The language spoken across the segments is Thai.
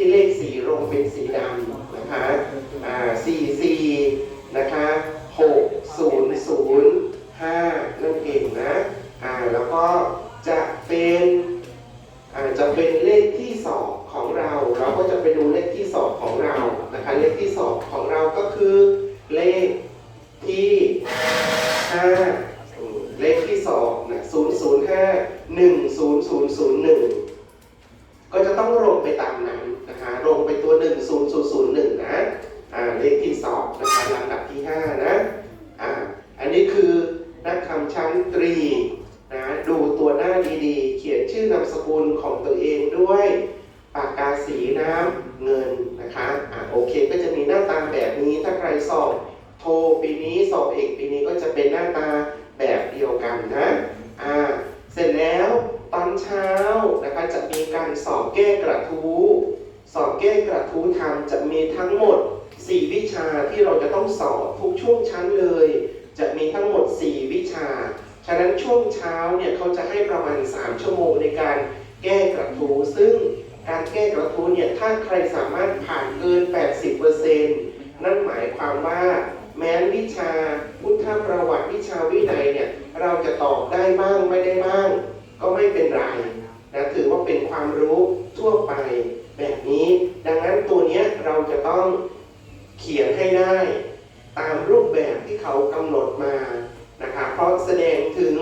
ที่เลขสีลงเป็นสีดำนะคะอ่าสี่สี่นะคะหกศูนย์ศูนย์ห้านั่นเองนะอ่าแล้วก็จะเป็นอ่าจะเป็นเลขที่สองของเรา เราก็จะไปดูเลขที่สองของเรานะคะเลขที่สองของเราก็คือเลขที่ห้าเลขที่สองนะศูนย์ศูนย์ห้าหนึ่งศูนย์ศูนย์ศูนย์หนึ่งก็จะต้องลงไปตามนั้น นะคะ ลงไปตัว1 0 0 0 1นะอ่าเลขที่2นะคะลำดับที่ 5 นะอ่าอันนี้คือนักคำชั้นตรีนะดูตัวหน้าดีๆ เขียนชื่อนามสกุลของตัวเองด้วยปากกาสีน้ำเงินนะคะอ่าโอเคก็จะมีหน้าตาแบบนี้ถ้าใครสอบโทปีนี้สอบเอกปีนี้ก็จะเป็นหน้าตาแบบเดียวกันนะอ่า เสร็จแล้วตอนเช้านะคะจะมีการสอบแก้กระทู้ สอบแก้กระทู้ทำจะมีทั้งหมด 4 วิชาที่เราจะต้องสอบทุกช่วงชั้นเลย จะมีทั้งหมด 4 วิชา ฉะนั้นช่วงเช้าเนี่ยเขาจะให้ประมาณ 3 ชั่วโมงในการแก้กระทู้ซึ่งการแก้กระทู้เนี่ยถ้าใครสามารถผ่านเกิน 80%นั่นหมายความว่าแม้นวิชาพุทธประวัติวิชาวินัยเนี่ยเราจะตอบได้บ้างไม่ได้บ้าง ก็ไม่เป็นไรนะถือว่าเป็นความรู้ทั่วไป แบบนี้ ดังนั้นตัวนี้เราจะต้องเขียนให้ได้ตามรูปแบบที่เขากำหนดมานะคะเพราะแสดงถึง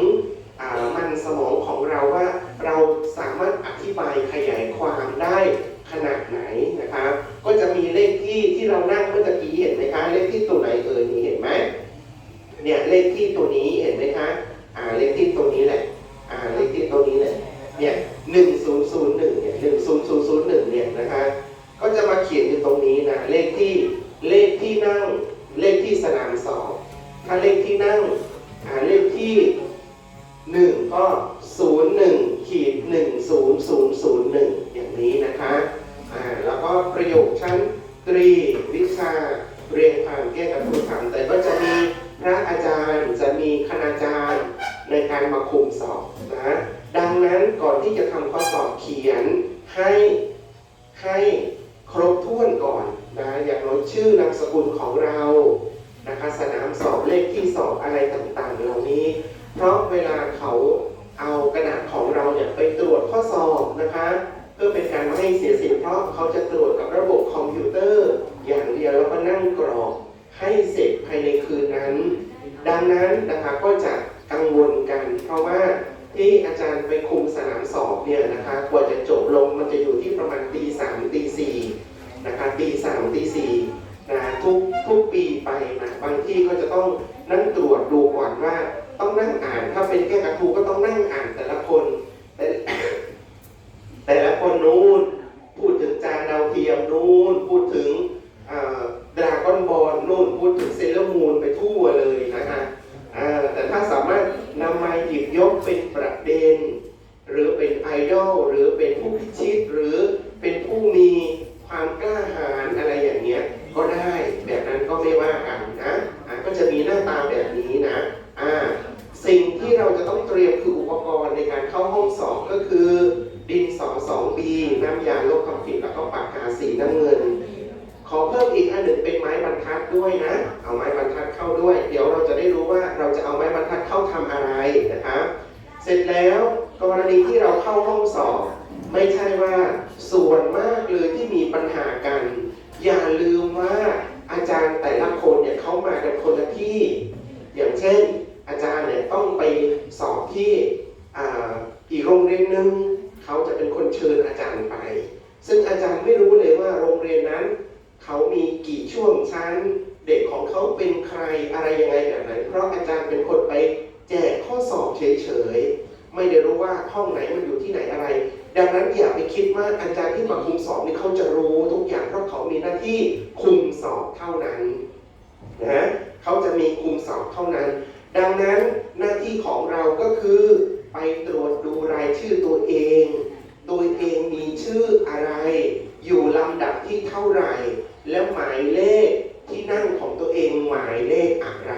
มันสมองของเราว่าเราสามารถอธิบายขยายความได้ขนาดไหนนะคะก็จะมีเลขที่ที่เรานั่งเมื่อตะกี้เห็นไหมคะเลขที่ตัวไหนเอ่ยนี่เห็นไหมเนี่ยเลขที่ตัวนี้เห็นไหมคะอ่าเลขที่ตัวนี้แหละอ่าเลขที่ตัวนี้แหละ เนี่ยหนึ่งศูนย์ศูนย์หนึ่งเนี่ยหนึ่งศูนย์ศูนย์ศูนย์หนึ่งเนี่ยนะคะก็จะมาเขียนอยู่ตรงนี้นะเลขที่เลขที่นั่งเลขที่สนามสอบถ้าเลขที่นั่งอ่าเลขที่หนึ่งก็ศูนย์หนึ่งขีดหนึ่งศูนย์ศูนย์ศูนย์หนึ่งอย่างนี้นะคะอ่าแล้วก็ประโยคชั้นตรีวิชาเรียนความแก้กับผู้ถามแต่ก็จะมีพระอาจารย์จะมีคณาจารย์ในการมาคุมสอบนะ ดังนั้นก่อนที่จะทำข้อสอบเขียนให้ให้ครบถ้วนก่อนนะอย่างน้อยชื่อนามสกุลของเรานะคะสนามสอบเลขที่สอบอะไรต่างๆ เหล่านี้ เพราะ ถ้าเป็นแก้กระทูก็ต้องนั่งอ่านแต่ละคน 2B น้ำยาลบความผิดแล้วก็ปากกาสีน้ำเงิน ขอเพิ่มอีกอันหนึ่งเป็นไม้บรรทัดด้วยนะ เอาไม้บรรทัดเข้าด้วย เดี๋ยวเราจะได้รู้ว่าเราจะเอาไม้บรรทัดเข้าทำอะไรนะครับเสร็จแล้วกรณีที่เราเข้าห้องสอบ ไม่ใช่ว่าส่วนมากเลยที่มีปัญหากัน อย่าลืมว่าอาจารย์แต่ละคนเนี่ยเขามากันคนละที่ อย่างเช่น อาจารย์เนี่ยต้องไปสอบที่อีกโรงเรียนหนึ่ง เชิญอาจารย์ไป ซึ่งอาจารย์ไม่รู้เลยว่าโรงเรียนนั้น เขามีกี่ช่วงชั้น เด็กของเขาเป็นใครอะไรยังไงแบบไหน เพราะอาจารย์เป็นคนไปแจกข้อสอบเฉยๆ ไม่ได้รู้ว่าห้องไหนมันอยู่ที่ไหนอะไร ดังนั้นอย่าไปคิดว่าอาจารย์ที่มาคุมสอบนี่เขาจะรู้ทุกอย่างเพราะเขามีหน้าที่คุมสอบเท่านั้นนะเขาจะมีคุมสอบเท่านั้น ดังนั้นหน้าที่ของเราก็คือไปตรวจดูรายชื่อตัวเอง ตัวเองมีชื่ออะไร อยู่ลำดับที่เท่าไหร่ แล้วหมายเลขที่นั่งของตัวเองหมายเลขอะไร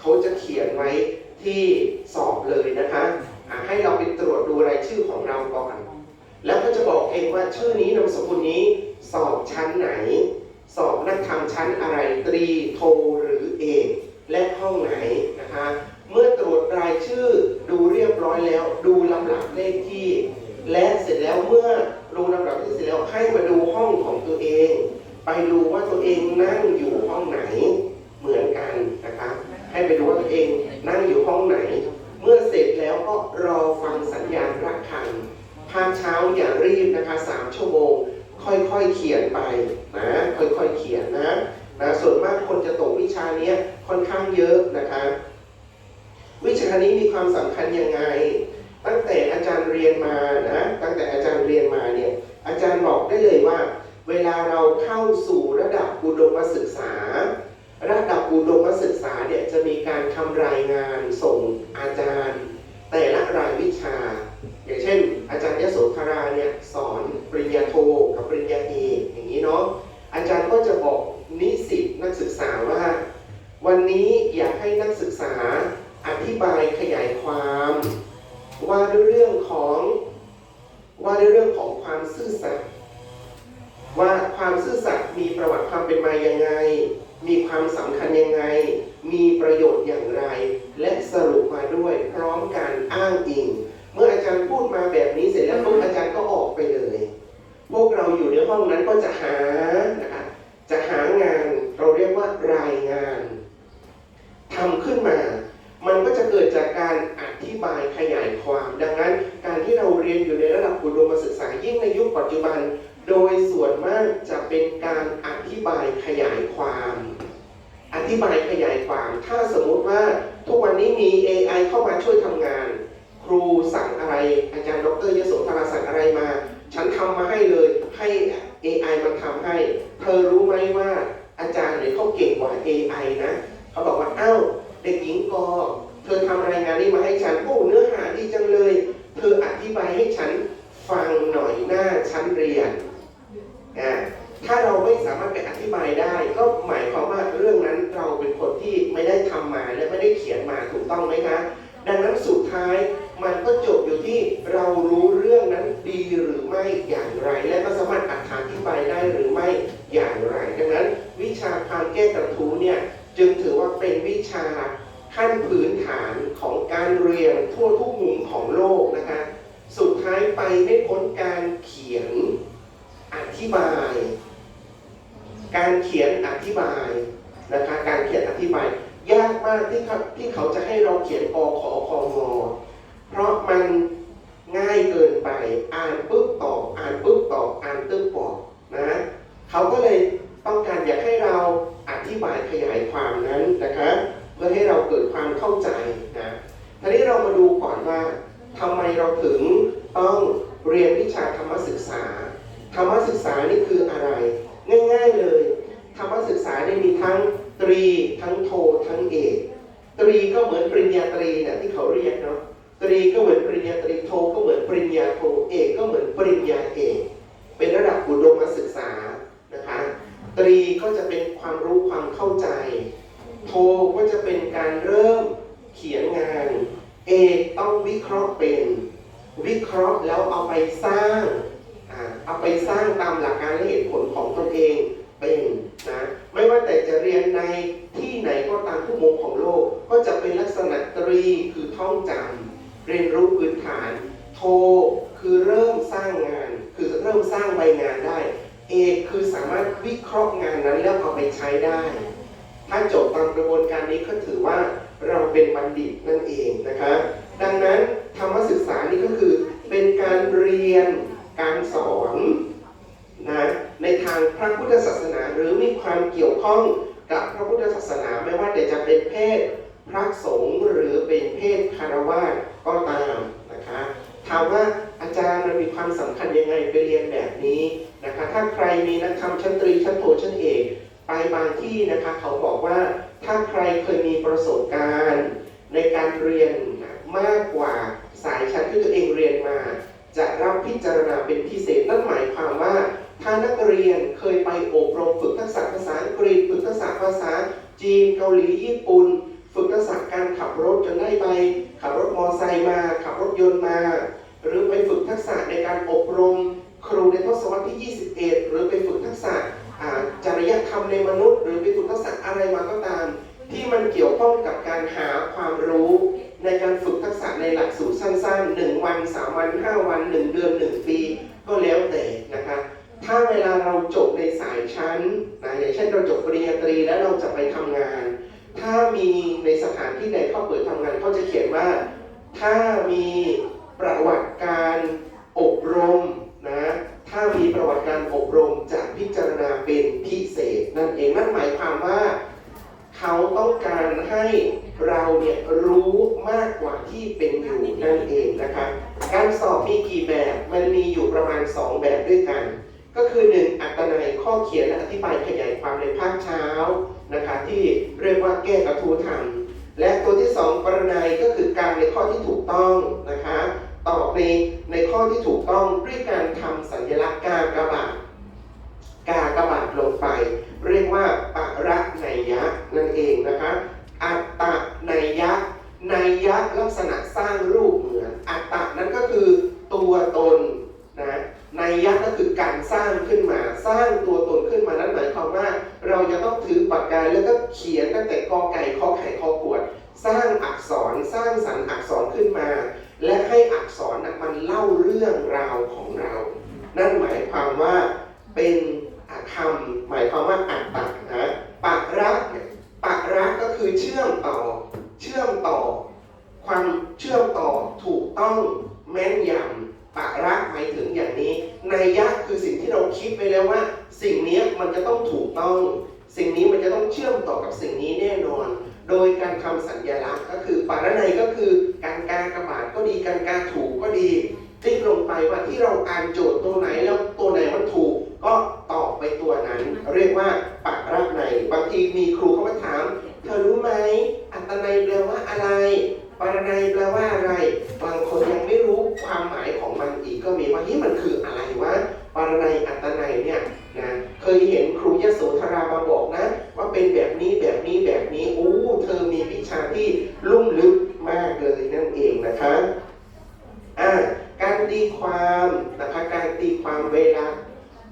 เขาจะเขียนไว้ที่สอบเลยนะคะอะให้เราไปตรวจดูรายชื่อของเราก่อน แล้วก็จะบอกเองว่าชื่อนี้นามสกุลนี้สำชั้นอะไรตรีโทหรือเอกและห้องไหนนะคะ เมื่อตรวจรายชื่อดูเรียบร้อยแล้ว ดูลำดับเลขที่ และเสร็จแล้วเมื่อดูลำดับที่เสร็จแล้วให้องของตัวเอง ไปดูว่าตัวเองนั่งอยู่ห้องไหนเหมือนกันนะคะให้ไปดูว่าตัวเองนั่งอยู่ห้องไหน เมื่อเสร็จแล้วก็รอฟังสัญญาณระฆังภาคเช้าอย่ารีบนะคะสามชั่วโมง ค่อยๆเขียนไปนะค่อยๆเขียนนะนะส่วนมากคนจะตกวิชานี้ค่อนข้างเยอะนะคะวิชานี้มีความสำคัญยังไง ตั้งแต่อาจารย์เรียนมานะตั้งแต่อาจารย์เรียนมาเนี่ย อาจารย์บอกได้เลยว่า เวลาเราเข้าสู่ระดับอุดมศึกษา ระดับอุดมศึกษาเนี่ยจะมีการทำรายงานส่งอาจารย์ แต่ละรายวิชา อย่างเช่น อาจารย์ยโสธราเนี่ยสอนปริญญาโทกับปริญญาเอกอย่างนี้เนาะ อาจารย์ก็จะบอกนิสิตนักศึกษาว่า วันนี้อยากให้นักศึกษาอธิบายขยายความ ว่าด้วยเรื่องของว่าด้วยเรื่องของความซื่อสัตย์ว่าความซื่อสัตย์มีประวัติความเป็นมายัง ไง มีความสำคัญยังไง มีประโยชน์อย่างไร และสรุปมาด้วยพร้อมการอ้างอิง เมื่ออาจารย์พูดมาแบบนี้เสร็จแล้วปุ๊บอาจารย์ก็ออกไปเลย พวกเราอยู่ในห้องนั้นก็จะหานะคะจะหางานเราเรียกว่ารายงานทำขึ้นมา มันก็จะเกิดจากการอธิบายขยายความ ดังนั้นการที่เราเรียนอยู่ในระดับอุดมศึกษายิ่งในยุคปัจจุบัน โดยส่วนมากจะเป็นการอธิบายขยายความ อธิบายขยายความ ถ้าสมมุติว่าทุกวันนี้มี AI เข้ามาช่วยทำงาน ครูสั่งอะไร อาจารย์ดรยโสธราสั่งอะไรมา ฉันทำมาให้เลยให้ AI มันทำให้ เธอรู้ไหมว่าอาจารย์เนี่ยเขาเก่งกว่า AI นะเขาบอกว่าอ้าวเด็กหญิงกอเธอทำรายงานนี้มาให้ฉันโอ้เนื้อหาดีจังเลย เธออธิบายให้ฉันฟังหน่อยหน้าชั้นเรียน ถ้าเราไม่สามารถไปอธิบายได้ ก็หมายความว่าเรื่องนั้นเราเป็นคนที่ไม่ได้ทำมาและไม่ได้เขียนมาถูกต้องไหมคะ ดังนั้นสุดท้ายมันก็จบอยู่ที่เรารู้เรื่องนั้นดีหรือไม่อย่างไร และก็สามารถอธิบายได้หรือไม่อย่างไร ดังนั้นวิชาความแก้กระทู้เนี่ยจึงถือว่าเป็นวิชาขั้นพื้นฐานของการเรียนทั่วทุกมุมของโลกนะคะ สุดท้ายไปไม่พ้นการเขียนอธิบาย การเขียนอธิบายนะคะ การเขียนอธิบาย ยากมากที่เขาที่ เราเขียนอขอคองอเพราะมันง่ายเกินไปอ่านปุ๊บตอบอ่านปุ๊บตอบอ่านตึ๊บตอบนะเขาก็เลยต้องการอยากให้เราอธิบายขยายความนั้นนะคะเพื่อให้เราเกิดความเข้าใจนะทีนี้เรามาดูก่อนว่าทำไมเราถึงต้องเรียนวิชาธรรมศึกษา ธรรมศึกษานี่คืออะไร ง่าย ๆเลย ธรรมศึกษาเนี่ยมีทั้งตรีทั้งโททั้งเอก ตรีก็เหมือนปริญญาตรีเนี่ยที่เขาเรียกเนาะ ตรีก็เหมือนปริญญาตรี โทก็เหมือนปริญญาโท เอกก็เหมือนปริญญาเอก เป็นระดับอุดมศึกษานะคะ ตรีก็จะเป็นความรู้ความเข้าใจ โทก็จะเป็นการเริ่มเขียนงาน เอกต้องวิเคราะห์เป็น วิเคราะห์แล้วเอาไปสร้างอ่าเอาไปสร้างตามหลักการและเหตุผลของตนเองเป็นนะ ไม่ว่าแต่จะเรียนในที่ไหนก็ตามทุกมุมของโลก ก็จะเป็นลักษณะตรีคือท่องจำเรียนรู้พื้นฐาน โทคือเริ่มสร้างงาน คือเริ่มสร้างใบงานได้เอกคือสามารถวิเคราะห์งานนั้นแล้วเอาไปใช้ได้ ถ้าจบตามกระบวนการนี้ก็ถือว่าเราเป็นบัณฑิตนั่นเองนะคะ ดังนั้นธรรมศึกษานี่ก็คือเป็นการเรียนการสอนนะในทางพระพุทธศาสนาหรือมีความเกี่ยวข้องกับพระพุทธศาสนาไม่ว่าจะเป็นเพศพระสงฆ์หรือเป็นเพศคารวะก็ตามนะคะ ถามว่าอาจารย์มันมีความสำคัญยังไงไปเรียนแบบนี้นะคะ ถ้าใครมีนักธรรมชั้นตรีชั้นโทชั้นเอกไปบางที่นะคะเขาบอกว่าถ้าใครเคยมีประสบการณ์ในการเรียนมากกว่าสายชั้นที่ตัวเองเรียนมา จะรับพิจารณาเป็นพิเศษนั่นหมายความว่า ถ้านักเรียนเคยไปอบรมฝึกทักษะภาษาอังกฤษฝึกทักษะภาษาจีนเกาหลีญี่ปุ่น ฝึกทักษะการขับรถจนได้ใบขับรถมอไซค์มา ขับรถยนต์มา หรือไปฝึกทักษะในการอบรม ครูในทศวรรษที่ 21 หรือไปฝึกทักษะอ่าจริยธรรมในมนุษย์ อะไรมาก็ตาม ที่มันเกี่ยวข้องกับการหาความรู้ ในการฝึกทักษะในหลักสูตรสั้นๆ 1 วัน 3 วัน 5 วัน 1 เดือน 1 ปี ก็แล้วแต่นะคะ ถ้าเวลาเราจบในสายชั้นนะอย่างเช่นเราจบปริญญาตรีแล้วเราจะไปทำงาน ถ้ามีในสถานที่ใดเข้าเปิดทำงานเขาจะเขียนว่า ถ้ามีประวัติการอบรมนะ ถ้ามีประวัติการ อบรมจะพิจารณาเป็นพิเศษ นั่นเองนั่นหมายความว่า เขาต้องการให้เราเนี่ยรู้มากกว่าที่เป็นอยู่นั่นเองนะคะการสอบมีกี่แบบมันมีอยู่ประมาณ 2 แบบด้วยกัน ก็คือ 1 อัตนัยข้อเขียนและอธิบายขยายความในภาคเช้านะคะที่เรียกว่าแก้กระทู้ธรรมและตัวที่ 2 ปรนัยก็คือการในข้อที่ถูกต้องนะคะตอบในในข้อที่ถูกต้องด้วยการทำสัญลักษณ์กากระบาท กากบาทลงไป เรียกว่าปรักนัยะนั่นเองนะคะอัตตนัยยะนัยยะลักษณะสร้างรูปเหมือนอัตตะนั้นก็คือตัวตนนะนัยยะก็คือการสร้างขึ้นมาสร้างตัวตนขึ้นมานั้นหมายความว่า เราจะต้องถือปากกาแล้วก็เขียนตั้งแต่กอไก่ขอไข่ขอขวด สร้างอักษรสร้างสรรค์อักษรขึ้นมา และให้อักษรน่ะมันเล่าเรื่องราวของเรา นั่นหมายความว่าเป็น คำหมายความว่าอัตตะนะปะรักเนี่ยปะรักก็คือเชื่อมต่อ เชื่อมต่อ ความเชื่อมต่อถูกต้องแม่นยำปะรักหมายถึงอย่างนี้นัยยะคือสิ่งที่เราคิดไปแล้วว่า สิ่งเนี้ยมันจะต้องถูกต้อง สิ่งนี้มันจะต้องเชื่อมต่อกับสิ่งนี้แน่นอน โดยการทำสัญลักษณ์ก็คือปารนัยก็คือการกากบาทก็ดีการกาถูกก็ดีติ๊กลงไปว่าที่เราอ่านโจทย์ตัวไหนแล้วตัวไหนมันถูก ก็ตอบไปตัวนั้น เรียกว่าปารนัยบางทีมีครูเขามา ถาม เธอรู้ไหม อัตนัยแปลว่าอะไรปารนัยแปลว่าอะไร บางคนยังไม่รู้ความหมายของมันอีกก็มีว่าที่มันคืออะไรวะปารนัยอัตนัยเนี่ยนะเคยเห็นครูยโสธรามาบอกนะ ว่าเป็นแบบนี้แบบนี้แบบนี้โอ้เธอมีวิชาที่ลุ่มลึกมากเลยนั่นเองนะคะอ่าการตีความนะคะการตีความเวลา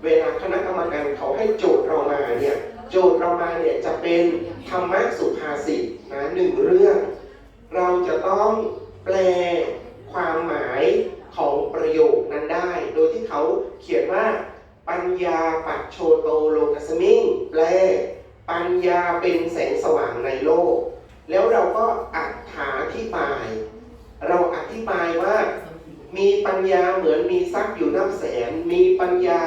เวลาคณะกรรมการเขาให้โจทย์เรามาเนี่ยโจทย์เรามาเนี่ยจะเป็น ธรรมะสุภาษิตนะหนึ่งเรื่อง เราจะต้องแปลความหมายของประโยคนั้นได้ โดยที่เขาเขียนว่า ปัญญาปัจโชโตโลกัสมิงแปล ปัญญาเป็นแสงสว่างในโลก แล้วเราก็อธิบาย เราอธิบายว่ามีปัญญาเหมือนมีทรัพย์อยู่นับแสน มีปัญญา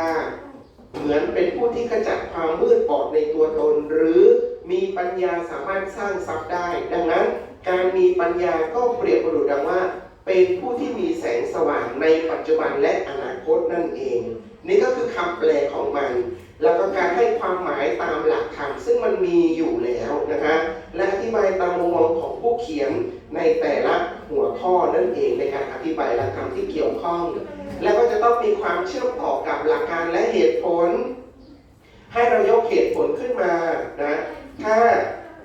เหมือนเป็นผู้ที่ขจัดความมืดบอดในตัวตน หรือ มีปัญญาสามารถสร้างทรัพย์ได้ ดังนั้น การมีปัญญาก็เปรียบประดุจดังว่า เป็นผู้ที่มีแสงสว่างในปัจจุบันและอนาคตนั่นเอง นี่ก็คือคำแปลของมัน แล้วก็การให้ความหมายตามหลักธรรมซึ่งมันมีอยู่แล้วนะคะและอธิบายตามมุมมองของผู้เขียนในแต่ละหัวข้อนั่นเองในการอธิบายหลักธรรมที่เกี่ยวข้อง แล้วก็จะต้องมีความเชื่อมต่อกับหลักการและเหตุผล ให้เรายกเหตุผลขึ้นมานะ ถ้า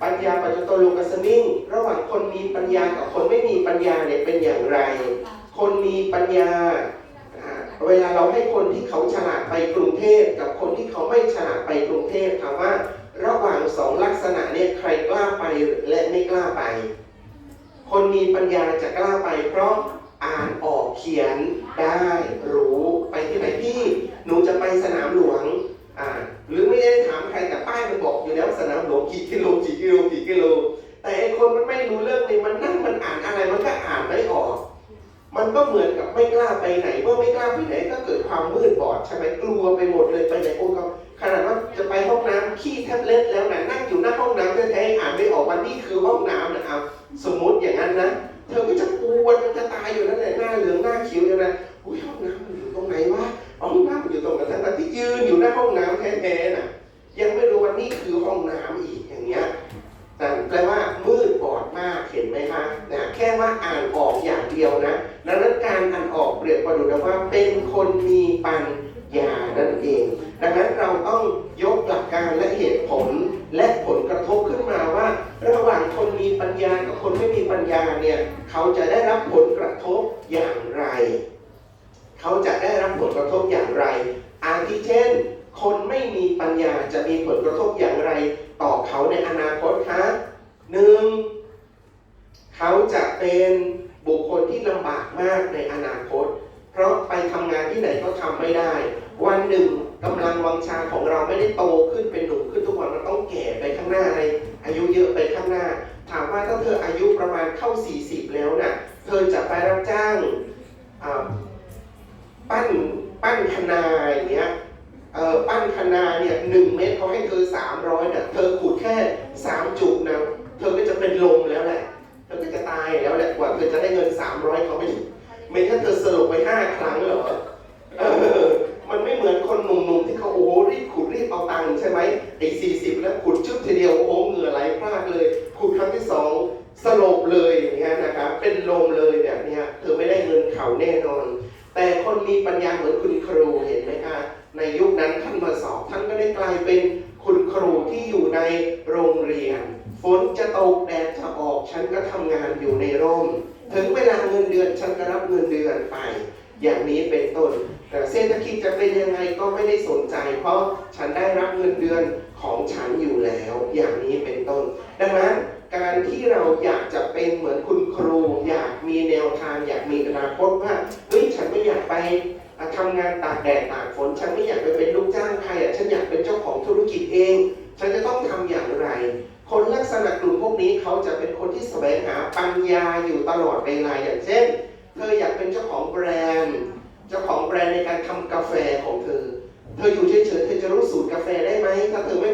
ปัญญาปัจจโตโลกัสมิงระหว่างคนมีปัญญากับคนไม่มีปัญญาเนี่ยเป็นอย่างไร คนมีปัญญาอ่าเวลาเราให้คนที่เขาฉลาดไปกรุงเทพกับคนที่เขาไม่ฉลาดไปกรุงเทพถามว่า ระหว่างสองลักษณะเนี่ยใครกล้าไปและไม่กล้าไป คนมีปัญญาจะกล้าไป เพราะอ่านออกเขียนได้รู้ไปที่ไหนพี่หนูจะไปสนามหลวงอ่า หรือไม่ได้ถามใครแต่ป้ายมันบอกอยู่แล้วสนามหลวงกี่กิโลกี่กิโลกี่กิโล แต่ไอคนมันไม่รู้เรื่องนี้มันนั่งมันอ่านอะไรมันก็อ่านไม่ออก มันก็เหมือนกับไม่กล้าไปไหนเมื่อไม่กล้าไปไหนก็เกิดความมืดบอดใช่ไหมกลัวไปหมดเลยไปไหนโอ้ก็ขนาดว่าจะไปห้องน้ำขี้แทบเล็ดแล้วนะนั่งอยู่หน้าห้องน้ำแท้ๆอ่านไม่ออกวันนี้คือห้องน้ำนะครับ สมมติอย่างนั้นนะเธอก็จะปวดมันจะตายอยู่นั่นแหละหน้าเหลืองหน้าเขียวอยู่นะอุ้ยห้องน้ำมันอยู่ตรงไหนวะห้องน้ำ ตรงนั้นทั้งที่ยืนอยู่หน้าห้องน้ำแท้ๆน่ะ ยังไม่รู้ว่านี่คือห้องน้ำอีกอย่างเงี้ยแต่แปลว่ามืดบอดมากเห็นไหมคะนะแค่ว่าอ่านออกอย่างเดียวนะดังนั้นการอ่านออกเปรียบประดุจว่าเป็นคนมีปัญญานั่นเอง ดังนั้นเราต้องยกหลักการและเหตุผลและผลกระทบขึ้นมาว่า ระหว่างคนมีปัญญากับคนไม่มีปัญญาเนี่ยเขาจะได้รับผลกระทบอย่างไร เขาจะได้รับผลกระทบอย่างไร อาทิเช่น คนไม่มีปัญญาจะมีผลกระทบอย่างไร ต่อเขาในอนาคตคะหนึ่งเขาจะเป็นบุคคลที่ลำบากมากในอนาคต เพราะไปทำงานที่ไหนก็ทำไม่ได้ วันหนึ่งกำลังวังชาของเราไม่ได้โตขึ้นเป็นหนุ่มขึ้นทุกวันมันต้องแก่ไปข้างหน้าในอายุเยอะไปข้างหน้า ถามว่าถ้าเธออายุประมาณเข้า 40 แล้วน่ะ เธอจะไปรับจ้างอ่า ปั้นปั้นคนาอย่างเงี้ยเออปั้นคนาเนี่ยหนึ่งเมตรเขาให้เธอ300เนี่ยเธอขุดแค่สามจุกนะเธอก็จะเป็นลมแล้วแหละเธอก็จะตายแล้วแหละกว่าเธอจะได้เงิน300เขาไม่ไม่ถ้าเธอสลบไปห้าครั้งเหรอเออมันไม่เหมือนคนหนุ่มๆที่เขาโอ้โหรีบขุดรีบเอาตังค์ใช่ไหมไอ้สี่สิบแล้วขุดชุบทีเดียวโอ้ เงินเดือนไป อย่างนี้เป็นต้น แต่เศรษฐกิจจะเป็นยังไงก็ไม่ได้สนใจ เพราะฉันได้รับเงินเดือนของฉันอยู่แล้ว อย่างนี้เป็นต้น ดังนั้นการที่เราอยากจะเป็นเหมือนคุณครู อยากมีแนวทางอยากมีอนาคตว่าเฮ้ยฉันไม่อยากไปอะทำงานตากแดดตากฝน ฉันไม่อยากไปเป็นลูกจ้างใครอะฉันอยากเป็นเจ้าของธุรกิจเอง ฉันจะต้องทำอย่างไร คนลักษณะกลุ่มพวกนี้เขาจะเป็นคนที่แสวงหาปัญญาอยู่ตลอดเวลาอย่างเช่น เธออยากเป็นเจ้าของแบรนด์ เจ้าของแบรนด์ในการทำกาแฟของเธอ เธออยู่เฉยๆเธอจะรู้สูตรกาแฟได้ไหมถ้าเธอไม่